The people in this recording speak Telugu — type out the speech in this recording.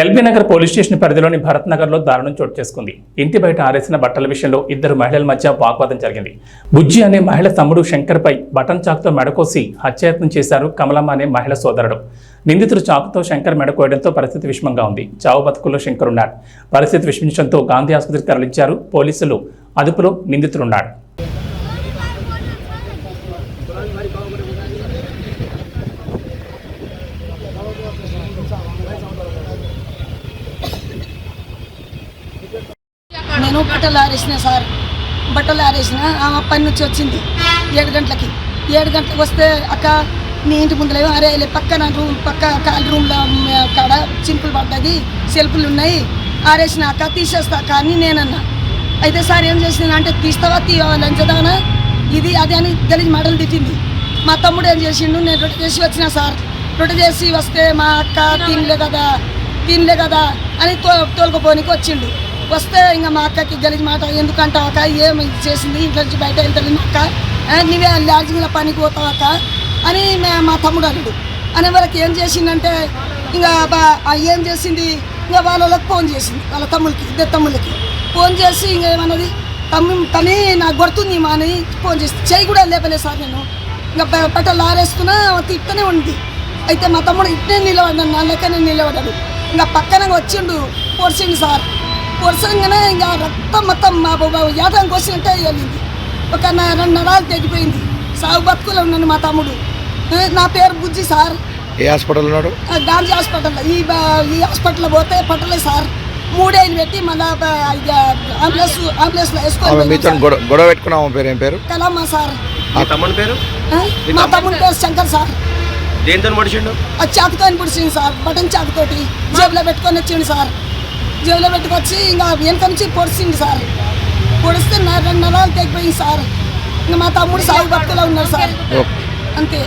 ఎల్బీ నగర్ పోలీస్ స్టేషన్ పరిధిలోని భరత్ నగర్లో దారుణం చోటు చేసుకుంది. ఇంటి బయట ఆరేసిన బట్టల విషయంలో ఇద్దరు మహిళల మధ్య వాగ్వాదం జరిగింది. బుజ్జి అనే మహిళ తమ్ముడు శంకర్పై బటన్ చాకుతో మెడకోసి హత్యాయత్నం చేశారు కమలమ్మ అనే మహిళ సోదరుడు. నిందితుడు చాకుతో శంకర్ మెడకోయడంతో పరిస్థితి విషమంగా ఉంది. చావు బతుకుల్లో శంకర్ ఉన్నాడు పరిస్థితి విషమించడంతో గాంధీ ఆసుపత్రికి తరలించారు. పోలీసులు అదుపులో నిందితుడున్నాడు. నేను బట్టలు ఆరేసిన సార్. బట్టలు ఆరేసిన ఆమె పని నుంచి వచ్చింది. ఏడు గంటలకి. ఏడు గంటలకు వస్తే అక్క నీ ఇంటి ముందులేమో అరే పక్కన రూమ్ పక్క కాల్ రూమ్లో కాడ చింపులు పడ్డది సెల్ఫులు ఉన్నాయి. ఆరేసిన అక్క తీసేస్తా అక్క అని నేనన్నా. అయితే సార్ ఏం చేసింది అంటే తీస్తావా తీవా లంచదానా? ఇది అది అని గలీజ్ మాటలు తిట్టింది. మా తమ్ముడు ఏం చేసిండు నేను రొట్టె చేసి వచ్చిన సార్. రొట్టె చేసి వస్తే మా అక్క తినలే కదా తినలే కదా అని తో తోలుకుపోనికి వచ్చిండు. వస్తే ఇంకా మా అక్కకి గలిజ్ మాట ఎందుకంటే అక్క ఏమి చేసింది? ఇంట్లో నుంచి బయట వెళ్తాను అక్క. నువ్వే లాడ్జింగ్లో పనికి పోతావు అక్క అని మా తమ్ముడు అల్లుడు అనే వరకు ఏం చేసిందంటే ఇంకా బా- ఏం చేసింది? ఇంకా వాళ్ళకి ఫోన్ చేసింది వాళ్ళ తమ్ముడికి ఇద్దరు తమ్ముళ్ళకి. ఫోన్ చేసి ఇంకా ఏమన్నది? తమ్మి తని నాకు కొడుతుంది మా అని ఫోన్ చేసి చేయి కూడా లేపలేదు సార్ నేను. ఇంకా బ- లారేసుకున్నా తిట్టనే ఉంది అయితే మా తమ్ముడు ఇట్నే నిలబడ్డాను నా లెక్కనే నిలబడ్డాడు. ఇంకా పక్కన వచ్చిండు పొడిచిండు సార్. పొడిచంగానే ఇంకా రక్తం మొత్తం మా యాటానికి వచ్చినట్టే వెళ్ళింది ఒక న- రెండు నరాలు తెగిపోయింది సాగు బతుకులో ఉన్నాను మా తమ్ముడు. నా పేరు బుజ్జి సార్. ఏ హాస్పిటల్ ఉన్నాడు? ఆ, గాంధీ హాస్పిటల్. ఈ బ- ఈ హాస్పిటల్లో పోతే పట్టలేదు సార్. మూడేళ్ళు పెట్టి మళ్ళా అంబులెన్స్ మీతో పోయినాం సార్. గొడవ గొడవ పెట్టుకున్న ఆమె పేరు ఏం పేరు? కలమ్మ సార్. మీ తమ్ముని పేరు? ఆ, మా తమ్ముడు పేరు శంకర్ సార్. అది చాకుతో పిడిచింది సార్. బటన్ చాకుతోటి జేబులో పెట్టుకొని వచ్చిండు సార్. జేబులో పెట్టుకొచ్చి ఇంకా వెనక నుంచి పొడిచిండు సార్. పొడిస్తే నా రెండు నెలలు తెగిపోయింది సార్. ఇంకా మా తమ్ముడు సాగు బతుకులో ఉన్నాడు సార్. అంతే.